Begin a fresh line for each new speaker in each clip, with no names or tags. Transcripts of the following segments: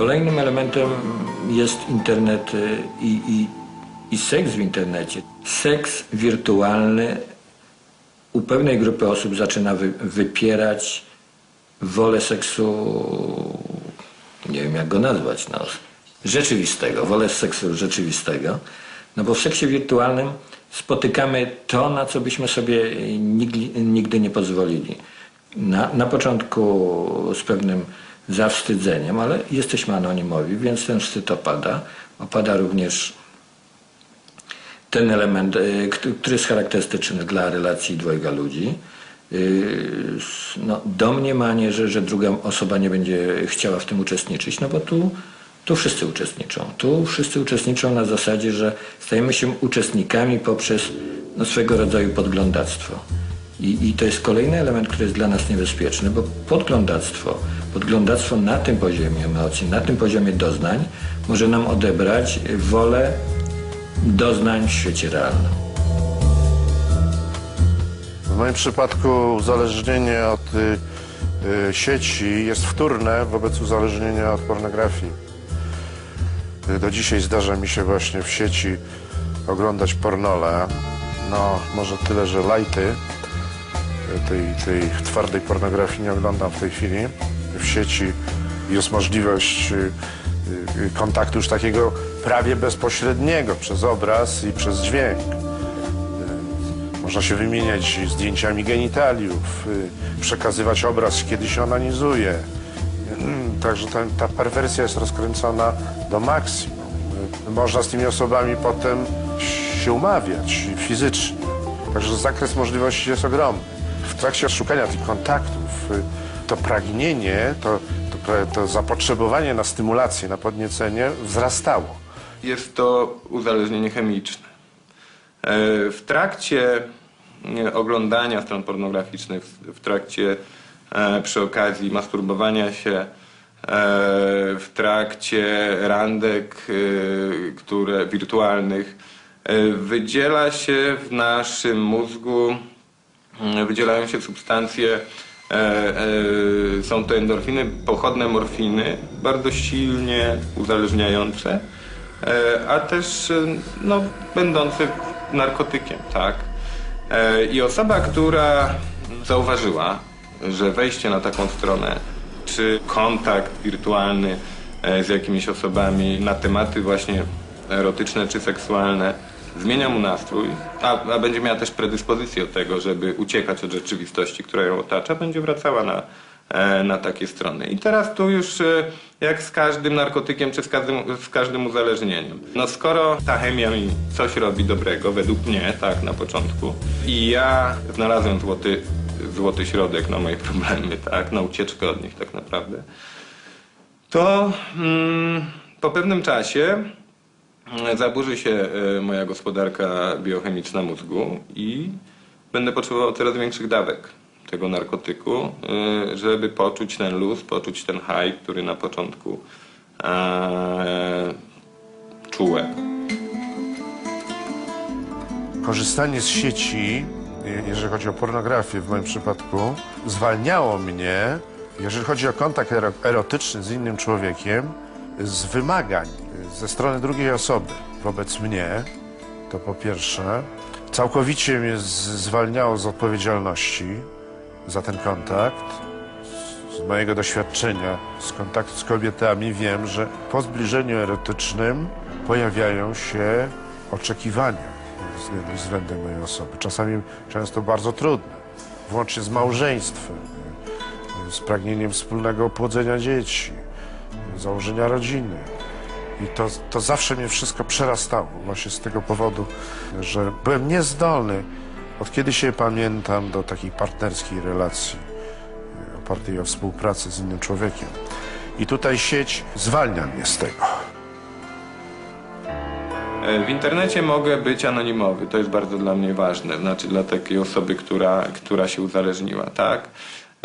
Kolejnym elementem jest internet y, i, i, i seks w internecie. Seks wirtualny u pewnej grupy osób zaczyna wy, wypierać wolę seksu, nie wiem jak go nazwać, no, rzeczywistego, wolę seksu rzeczywistego. No bo w seksie wirtualnym spotykamy to, na co byśmy sobie nigdy, nigdy nie pozwolili. Na, na początku z pewnym zawstydzeniem, ale jesteśmy anonimowi, więc ten wstyd opada. Opada również ten element, kt- który jest charakterystyczny dla relacji dwojga ludzi. S- No, domniemanie, że, że druga osoba nie będzie chciała w tym uczestniczyć, no bo tu, tu wszyscy uczestniczą. Tu wszyscy uczestniczą na zasadzie, że stajemy się uczestnikami poprzez no, swego rodzaju podglądactwo. I, I to jest kolejny element, który jest dla nas niebezpieczny, bo podglądactwo, podglądactwo na tym poziomie emocji, na tym poziomie doznań może nam odebrać wolę doznań w świecie realnym.
W moim przypadku uzależnienie od y, y, sieci jest wtórne wobec uzależnienia od pornografii. Y, Do dzisiaj zdarza mi się właśnie w sieci oglądać pornole. No, może tyle, że lajty tej, tej twardej pornografii nie oglądam w tej chwili. W sieci jest możliwość y, y, kontaktu już takiego prawie bezpośredniego przez obraz i przez dźwięk. Można się wymieniać zdjęciami genitaliów, y, przekazywać obraz, kiedy się onanizuje. Mm, Także ta, ta perwersja jest rozkręcona do maksimum. Y, Można z tymi osobami potem się umawiać fizycznie. Także zakres możliwości jest ogromny. W trakcie szukania tych kontaktów y, to pragnienie, to, to, to zapotrzebowanie na stymulację, na podniecenie wzrastało.
Jest to uzależnienie chemiczne. E, W trakcie oglądania stron pornograficznych, w- trakcie e, przy okazji masturbowania się, e, w trakcie randek e, które, wirtualnych, wydziela się w naszym mózgu wydzielają się substancje, e, e, są to endorfiny, pochodne morfiny, bardzo silnie uzależniające, e, a też no, będące narkotykiem, tak. I osoba, która zauważyła, że wejście na taką stronę, czy kontakt wirtualny z jakimiś osobami na tematy właśnie erotyczne czy seksualne zmienia mu nastrój, a, a będzie miała też predyspozycję do tego, żeby uciekać od rzeczywistości, która ją otacza, będzie wracała na, e, na takie strony. I teraz tu już e, jak z każdym narkotykiem czy z każdym, z każdym uzależnieniem. No skoro ta chemia mi coś robi dobrego, według mnie, tak na początku, i ja znalazłem złoty, złoty środek na moje problemy, tak, na ucieczkę od nich tak naprawdę, to mm, po pewnym czasie zaburzy się e, moja gospodarka biochemiczna mózgu i będę potrzebował coraz większych dawek tego narkotyku, e, żeby poczuć ten luz, poczuć ten high, który na początku e, czułem.
Korzystanie z sieci, je- jeżeli chodzi o pornografię w moim przypadku, zwalniało mnie, jeżeli chodzi o kontakt ero- erotyczny z innym człowiekiem, z wymagań ze strony drugiej osoby wobec mnie, to po pierwsze. Całkowicie mnie zwalniało z odpowiedzialności za ten kontakt. Z- mojego doświadczenia, z kontaktu z kobietami wiem, że po zbliżeniu erotycznym pojawiają się oczekiwania względem, mojej osoby. Czasami często bardzo trudne, włącznie z małżeństwem, z pragnieniem wspólnego płodzenia dzieci, założenia rodziny. I to, to zawsze mnie wszystko przerastało, właśnie z tego powodu, że byłem niezdolny, od kiedy się pamiętam, do takiej partnerskiej relacji, e, opartej o współpracę z innym człowiekiem. I tutaj sieć zwalnia mnie z tego.
E, W internecie mogę być anonimowy, to jest bardzo dla mnie ważne, znaczy dla takiej osoby, która, która się uzależniła, tak?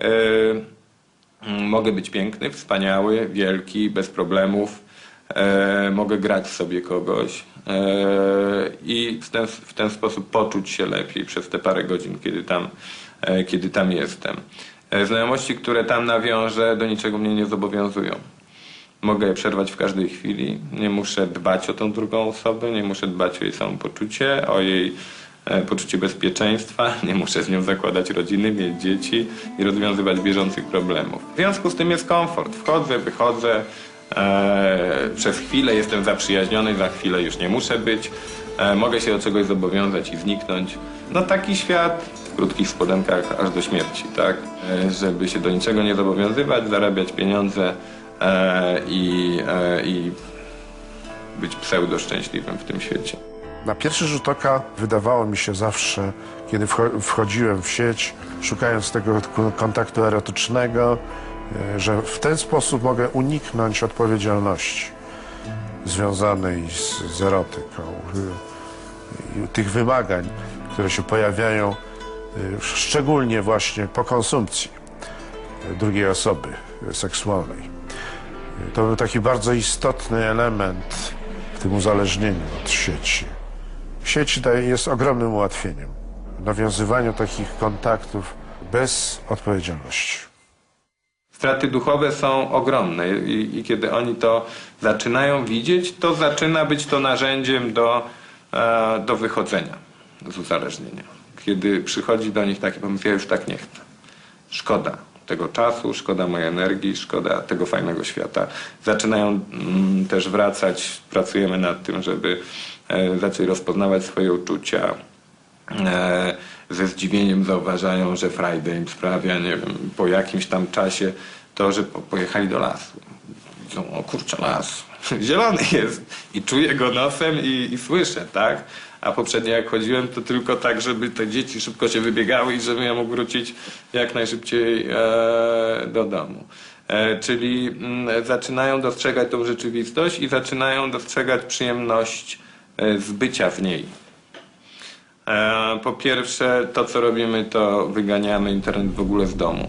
Mm, mogę być piękny, wspaniały, wielki, bez problemów, e, mogę grać sobie kogoś e, i w ten, w ten sposób poczuć się lepiej przez te parę godzin, kiedy tam, e, kiedy tam jestem. E, znajomości, które tam nawiążę, do niczego mnie nie zobowiązują. Mogę je przerwać w każdej chwili. Nie muszę dbać o tą drugą osobę, nie muszę dbać o jej samopoczucie, o jej e, poczucie bezpieczeństwa. Nie muszę z nią zakładać rodziny, mieć dzieci i rozwiązywać bieżących problemów. W związku z tym jest komfort. Wchodzę, wychodzę. E, przez chwilę jestem zaprzyjaźniony, za chwilę już nie muszę być. E, mogę się do czegoś zobowiązać i zniknąć. No taki świat w krótkich spodenkach aż do śmierci, tak? E, żeby się do niczego nie zobowiązywać, zarabiać pieniądze e, i, e, i być pseudo szczęśliwym w tym świecie.
Na pierwszy rzut oka wydawało mi się zawsze, kiedy wcho- wchodziłem w sieć, szukając tego kontaktu erotycznego, że w ten sposób mogę uniknąć odpowiedzialności związanej z, z erotyką, y, tych wymagań, które się pojawiają y, szczególnie właśnie po konsumpcji y, drugiej osoby y, seksualnej. To był taki bardzo istotny element w tym uzależnieniu od sieci. Sieć jest ogromnym ułatwieniem w nawiązywaniu takich kontaktów bez odpowiedzialności.
Straty duchowe są ogromne i, i kiedy oni to zaczynają widzieć, to zaczyna być to narzędziem do, e, do wychodzenia z uzależnienia. Kiedy przychodzi do nich taki pomysł, ja już tak nie chcę. Szkoda tego czasu, szkoda mojej energii, szkoda tego fajnego świata. Zaczynają mm, też wracać, pracujemy nad tym, żeby e, rozpoznawać swoje uczucia, e, ze zdziwieniem zauważają, że frajdę im sprawia, nie wiem, po jakimś tam czasie to, że po, pojechali do lasu. Widzą, o kurczę, las, zielony jest i czuję go nosem i, i słyszę, tak? A poprzednio jak chodziłem, to tylko tak, żeby te dzieci szybko się wybiegały i żebym ja mógł wrócić jak najszybciej e, do domu. E, czyli mm, zaczynają dostrzegać tą rzeczywistość i zaczynają dostrzegać przyjemność e, z bycia w niej. E, Po pierwsze, to co robimy, to wyganiamy internet w ogóle z domu.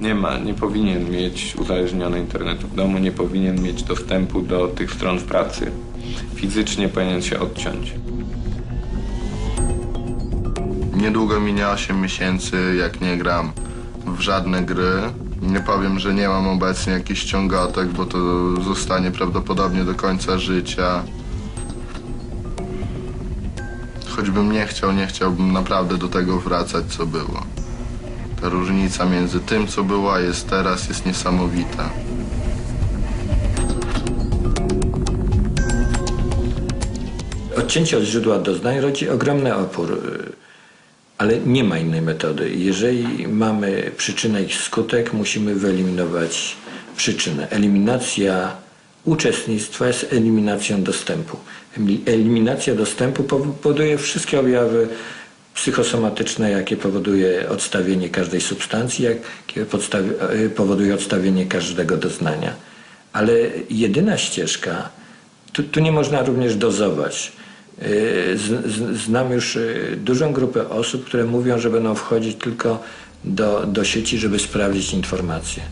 Nie ma, nie powinien mieć uzależniony internetu w domu, nie powinien mieć dostępu do tych stron w pracy. Fizycznie powinien się odciąć.
Niedługo minie 8 miesięcy, jak nie gram w żadne gry. Nie powiem, że nie mam obecnie jakichś ściągatek, bo to zostanie prawdopodobnie do końca życia. Choćbym nie chciał, nie chciałbym naprawdę do tego wracać, co było. Ta różnica między tym, co było, a jest teraz, jest niesamowita.
Odcięcie od źródła doznań rodzi ogromny opór, y, ale nie ma innej metody. Jeżeli mamy przyczynę i skutek, musimy wyeliminować przyczynę. Eliminacja uczestnictwa jest eliminacją dostępu. Eli- Eliminacja dostępu powoduje wszystkie objawy psychosomatyczne, jakie powoduje odstawienie każdej substancji, jakie y, powoduje odstawienie każdego doznania. Ale jedyna ścieżka, tu, tu nie można również dozować. Z- Znam już yy, dużą grupę osób, które mówią, że będą wchodzić tylko do, do sieci, żeby sprawdzić informacje.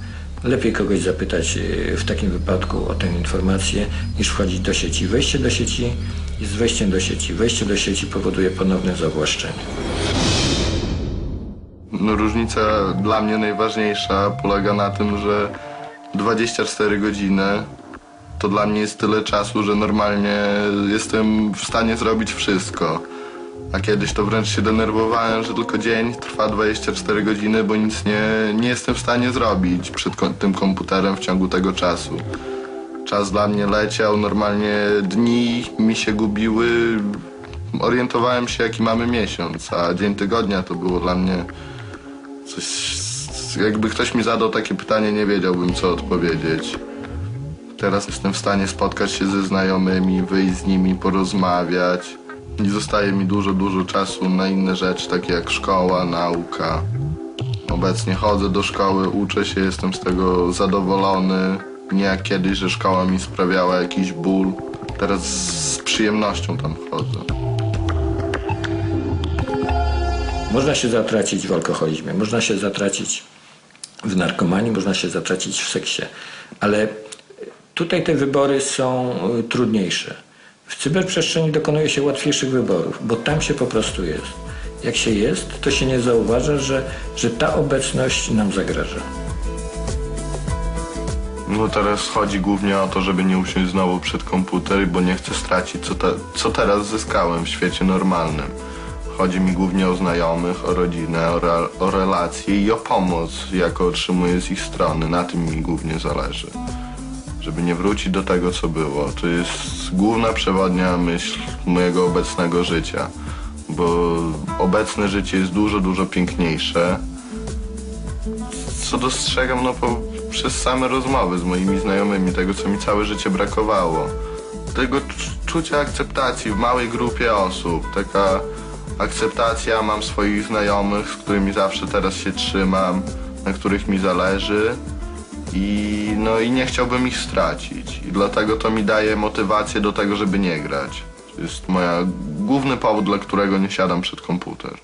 Lepiej kogoś zapytać yy, w takim wypadku o tę informację, niż wchodzić do sieci. Wejście do sieci jest wejściem do sieci. Wejście do sieci powoduje ponowne zawłaszczenie.
No, różnica dla mnie najważniejsza polega na tym, że 24 godziny to dla mnie jest tyle czasu, że normalnie jestem w stanie zrobić wszystko. A kiedyś to wręcz się denerwowałem, że tylko dzień trwa 24 godziny, bo nic nie, nie jestem w stanie zrobić przed ko- tym komputerem w ciągu tego czasu. Czas dla mnie leciał, normalnie dni mi się gubiły. Orientowałem się, jaki mamy miesiąc, a dzień tygodnia to było dla mnie coś. Jakby ktoś mi zadał takie pytanie, nie wiedziałbym, co odpowiedzieć. Teraz jestem w stanie spotkać się ze znajomymi, wyjść z nimi, porozmawiać. Nie zostaje mi dużo, dużo czasu na inne rzeczy, takie jak szkoła, nauka. Obecnie chodzę do szkoły, uczę się, jestem z tego zadowolony. Nie jak kiedyś, że szkoła mi sprawiała jakiś ból. Teraz z przyjemnością tam chodzę.
Można się zatracić w alkoholizmie, można się zatracić w narkomanii, można się zatracić w seksie, ale tutaj te wybory są y, trudniejsze. W cyberprzestrzeni dokonuje się łatwiejszych wyborów, bo tam się po prostu jest. Jak się jest, to się nie zauważa, że, że ta obecność nam zagraża.
No teraz chodzi głównie o to, żeby nie usiąść znowu przed komputer, bo nie chcę stracić, co, te, co teraz zyskałem w świecie normalnym. Chodzi mi głównie o znajomych, o rodzinę, o, re, o relacje i o pomoc, jaką otrzymuję z ich strony. Na tym mi głównie zależy. Żeby nie wrócić do tego, co było. To jest główna przewodnia myśl mojego obecnego życia. Bo obecne życie jest dużo, dużo piękniejsze co dostrzegam no, po, przez same rozmowy z moimi znajomymi, tego co mi całe życie brakowało. Tego cz- czucia akceptacji w małej grupie osób. Taka akceptacja, mam swoich znajomych, z którymi zawsze teraz się trzymam, na których mi zależy i, no, i nie chciałbym ich stracić. I dlatego to mi daje motywację do tego, żeby nie grać. To jest moja główny powód, dla którego nie siadam przed komputer.